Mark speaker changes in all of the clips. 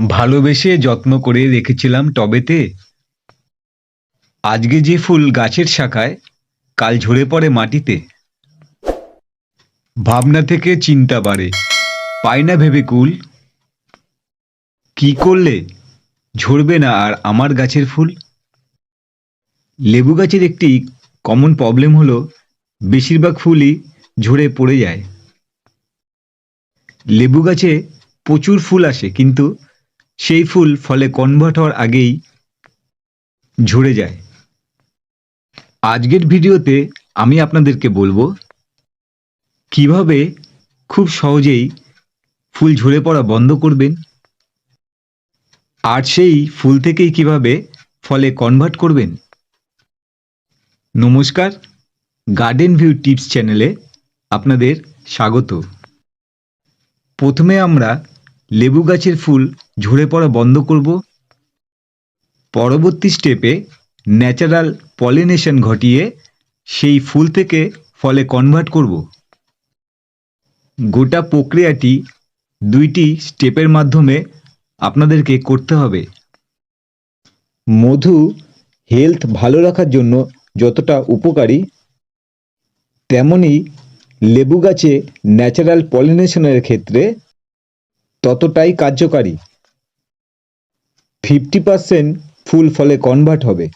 Speaker 1: ভালোবেসে যত্ন করে রেখেছিলাম টবেতে। আজকে যে ফুল গাছের শাখায়, কাল ঝরে পড়ে মাটিতে। ভাবনা থেকে চিন্তা বাড়ে, পাই না ভেবে কুল। কি করলে ঝরবে না আর আমার গাছের ফুল? লেবু গাছের একটি কমন প্রবলেম হলো, বেশিরভাগ ফুলই ঝরে পড়ে যায়। লেবু গাছে প্রচুর ফুল আসে, কিন্তু সেই ফুল ফলে কনভার্ট হওয়ার আগেই ঝরে যায়। আজকের ভিডিওতে আমি আপনাদেরকে বলব কীভাবে খুব সহজেই ফুল ঝরে পড়া বন্ধ করবেন আর সেই ফুল থেকেই কীভাবে ফলে কনভার্ট করবেন। নমস্কার গার্ডেন ভিউ টিপস চ্যানেলে আপনাদের স্বাগত। প্রথমে আমরা লেবু গাছের ফুল ঝরে পড়া বন্ধ করব। পরবর্তী স্টেপে ন্যাচারাল পলিনেশন ঘটিয়ে সেই ফুল থেকে ফলে কনভার্ট করব। গোটা প্রক্রিয়াটি দুইটি স্টেপের মাধ্যমে আপনাদেরকে করতে হবে। মধু হেলথ ভালো রাখার জন্য যতটা উপকারী, তেমনি লেবু গাছে ন্যাচারাল পলিনেশনের ক্ষেত্রে ততটাই কার্যকারী। ফিফটি পার্সেন্ট ফুল ফলে কনভার্ট হবে।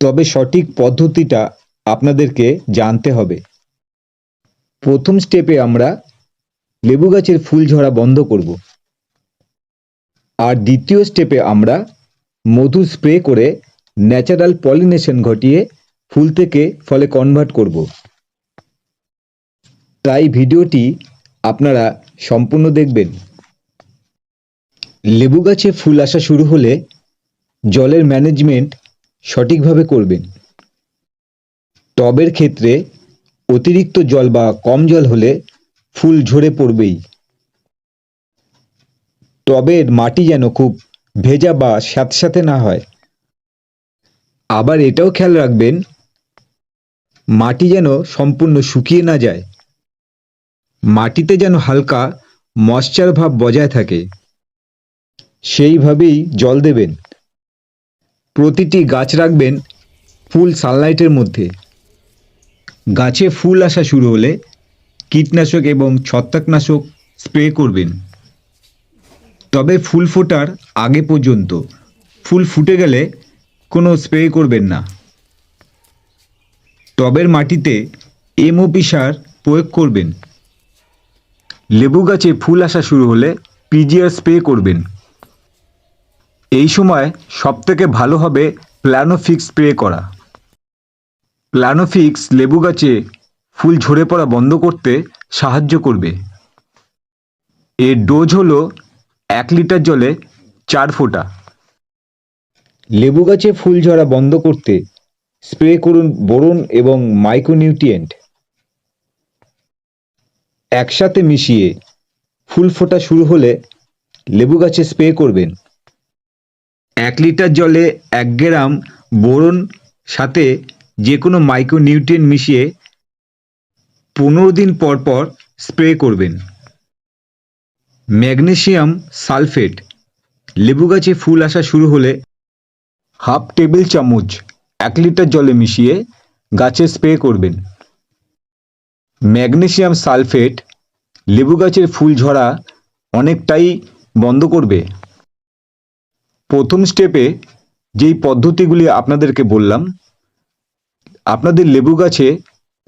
Speaker 1: তবে সঠিক পদ্ধতিটা আপনাদেরকে জানতে হবে। প্রথম স্টেপে আমরা লেবু গাছের ফুল ঝরা বন্ধ করব। আর দ্বিতীয় স্টেপে আমরা মধু স্প্রে করে ন্যাচারাল পলিনেশন ঘটিয়ে ফুল থেকে ফলে কনভার্ট করব। তাই ভিডিওটি আপনারা সম্পূর্ণ দেখবেন। লেবু গাছে ফুল আসা শুরু হলে জলের ম্যানেজমেন্ট সঠিকভাবে করবেন। টবের ক্ষেত্রে অতিরিক্ত জল বা কম জল হলে ফুল ঝরে পড়বেই। টবের মাটি যেন খুব ভেজা বা স্যাঁতস্যাঁতে না হয়। আবার এটাও খেয়াল রাখবেন, মাটি যেন সম্পূর্ণ শুকিয়ে না যায়। মাটিতে যেন হালকা মশ্চার ভাব বজায় থাকে সেইভাবেই জল দেবেন। প্রতিটি গাছ রাখবেন ফুল সানলাইটের মধ্যে। গাছে ফুল আসা শুরু হলে কীটনাশক এবং ছত্রাকনাশক স্প্রে করবেন। তবে ফুল ফোটার আগে পর্যন্ত, ফুল ফুটে গেলে কোনো স্প্রে করবেন না। টবের মাটিতে এমওপি সার প্রয়োগ করবেন। লেবু গাছে ফুল আসা শুরু হলে পিজিআর স্প্রে করবেন। এই সময় সবথেকে ভালো হবে প্ল্যানোফিক্স স্প্রে করা। প্ল্যানোফিক্স লেবু গাছে ফুল ঝরে পড়া বন্ধ করতে সাহায্য করবে। এর ডোজ হলো এক লিটার জলে চার ফোঁটা। লেবু গাছে ফুল ঝরা বন্ধ করতে স্প্রে করুন বোরন এবং মাইক্রোনিউট্রিয়েন্ট। একসাথে মিশিয়ে ফুল ফোটা শুরু হলে লেবু গাছে স্প্রে করবেন। এক লিটার জলে এক গ্রাম বোরন সাথে যে কোনো মাইক্রোনিউট্রিয়েন্ট মিশিয়ে পনেরো দিন পর পর স্প্রে করবেন। ম্যাগনেশিয়াম সালফেট, লেবু গাছে ফুল আসা শুরু হলে হাফ টেবিল চামচ এক লিটার জলে মিশিয়ে গাছে স্প্রে করবেন। ম্যাগনেসিয়াম সালফেট, লেবু গাছের ফুল ঝরা অনেকটাই বন্ধ করবে। প্রথম স্টেপে যেই পদ্ধতিগুলি আপনাদেরকে বললাম, আপনাদের লেবু গাছে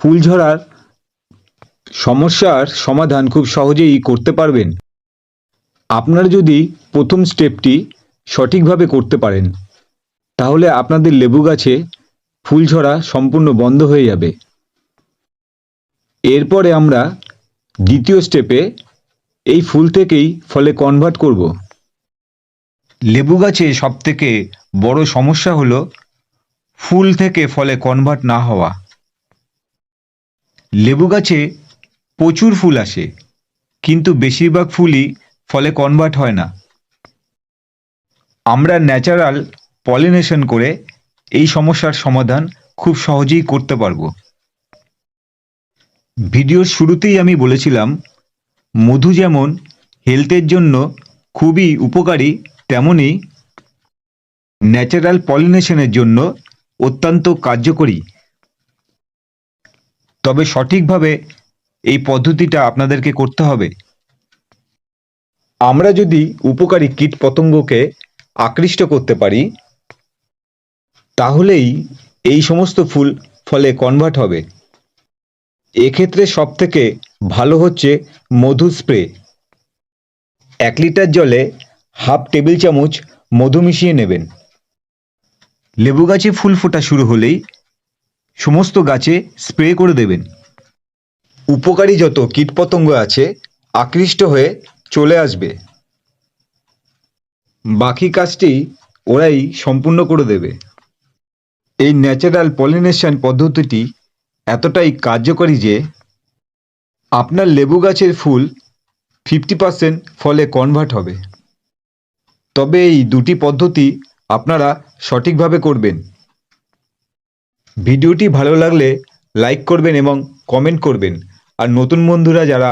Speaker 1: ফুল ঝরার সমস্যার সমাধান খুব সহজেই করতে পারবেন। আপনারা যদি প্রথম স্টেপটি সঠিকভাবে করতে পারেন, তাহলে আপনাদের লেবু গাছে ফুল ঝরা সম্পূর্ণ বন্ধ হয়ে যাবে। এরপরে আমরা দ্বিতীয় স্টেপে এই ফুল থেকেই ফলে কনভার্ট করব। লেবু গাছে সবথেকে বড় সমস্যা হলো ফুল থেকে ফলে কনভার্ট না হওয়া। লেবু গাছে প্রচুর ফুল আসে, কিন্তু বেশিরভাগ ফুলই ফলে কনভার্ট হয় না। আমরা ন্যাচারাল পলিনেশন করে এই সমস্যার সমাধান খুব সহজেই করতে পারব। ভিডিওর শুরুতেই আমি বলেছিলাম, মধু যেমন হেলথের জন্য খুবই উপকারী তেমনই ন্যাচারাল পলিনেশনের জন্য অত্যন্ত কার্যকরী। তবে সঠিকভাবে এই পদ্ধতিটা আপনাদেরকে করতে হবে। আমরা যদি উপকারী কীট পতঙ্গকে আকৃষ্ট করতে পারি, তাহলেই এই সমস্ত ফুল ফলে কনভার্ট হবে। এক্ষেত্রে সব থেকে ভালো হচ্ছে মধু স্প্রে এক লিটার জলে হাফ টেবিল চামচ মধু মিশিয়ে নেবেন। লেবু গাছে ফুল ফোটা শুরু হলেই সমস্ত গাছে স্প্রে করে দেবেন। উপকারী যত কীটপতঙ্গ আছে, আকৃষ্ট হয়ে চলে আসবে। বাকি কাজটি ওরাই সম্পূর্ণ করে দেবে। এই ন্যাচারাল পলিনেশন পদ্ধতিটি এতটাই কার্যকরী যে আপনার লেবু গাছের ফুল ফিফটি পার্সেন্ট ফলে কনভার্ট হবে। তবে এই দুটি পদ্ধতি আপনারা সঠিকভাবে করবেন। ভিডিওটি ভালো লাগলে লাইক করবেন এবং কমেন্ট করবেন। আর নতুন বন্ধুরা যারা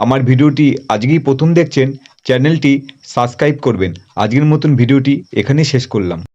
Speaker 1: আমার ভিডিওটি আজকেই প্রথম দেখছেন, চ্যানেলটি সাবস্ক্রাইব করবেন। আজকের মতন ভিডিওটি এখানেই শেষ করলাম।